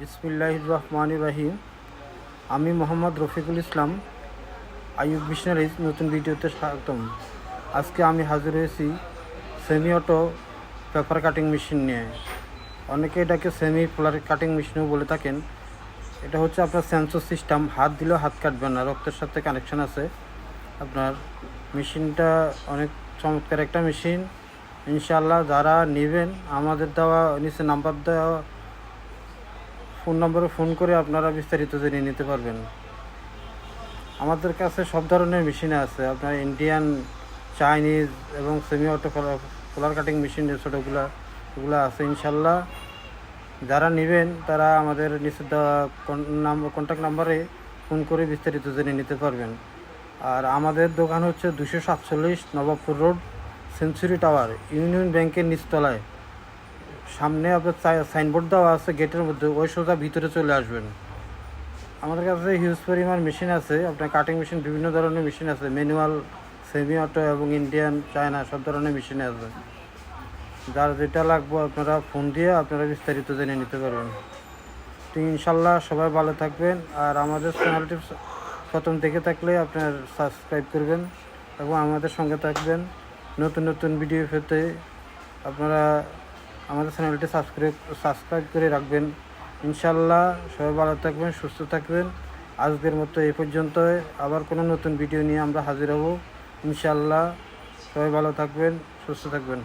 বিসমিল্লাহ রহমান রাহিম আমি মোহাম্মদ রফিকুল ইসলাম, আইয়ুব মিশনারিজ, নতুন ভিডিওতে স্বাগতম। আজকে আমি হাজির হয়েছি semi auto paper cutting machine নিয়ে। অনেকে এটাকে সেমি ফ্লার কাটিং মেশিনও বলে থাকেন। এটা হচ্ছে আপনার সেন্সর সিস্টেম, হাত দিলেও হাত কাটবেন না, রক্তের সাথে কানেকশন আছে। আপনার মেশিনটা অনেক চমৎকার একটা মেশিন। ইনশাল্লাহ যারা নেবেন, আমাদের দেওয়া, নিচে নাম্বার দেওয়া ফোন নম্বরে ফোন করে আপনারা বিস্তারিত জেনে নিতে পারবেন। আমাদের কাছে সব ধরনের মেশিন আছে। আপনার ইন্ডিয়ান, চাইনিজ এবং semi auto floor cutting machine যে ছোটোগুলো, ওগুলো আছে ইনশাল্লাহ। যারা নেবেন, তারা আমাদের দেওয়া কন্ট্যাক্ট নাম্বারে ফোন করে বিস্তারিত জেনে নিতে পারবেন। আর আমাদের দোকান হচ্ছে দুশো সাতচল্লিশ Nawabpur road, century tower, union ব্যাংকের নিচতলায়। সামনে আপনার সাইনবোর্ড দেওয়া আছে গেটের মধ্যে, ওই সোজা ভিতরে চলে আসবেন। আমাদের কাছে হিউজ পরিমাণ মেশিন আছে, আপনার কাটিং মেশিন বিভিন্ন ধরনের মেশিন আছে ম্যানুয়াল সেমি অটো এবং ইন্ডিয়ান চায়না সব ধরনের মেশিন আছে। যার যেটা লাগবে আপনারা ফোন দিয়ে আপনারা বিস্তারিত জেনে নিতে পারবেন। তো ইনশাল্লাহ সবাই ভালো থাকবেন, আর আমাদের চ্যানেলটি প্রথম দেখে থাকলে আপনার সাবস্ক্রাইব করবেন এবং আমাদের সঙ্গে থাকবেন। নতুন নতুন ভিডিও পেতে আপনারা আমাদের চ্যানেলটি সাবস্ক্রাইব সাবস্ক্রাইব করে রাখবেন। ইনশাল্লাহ সবাই ভালো থাকবেন, সুস্থ থাকবেন। আজকের মতো এই পর্যন্ত আবার কোনো নতুন ভিডিও নিয়ে আমরা হাজির হব। ইনশাল্লাহ সবাই ভালো থাকবেন, সুস্থ থাকবেন।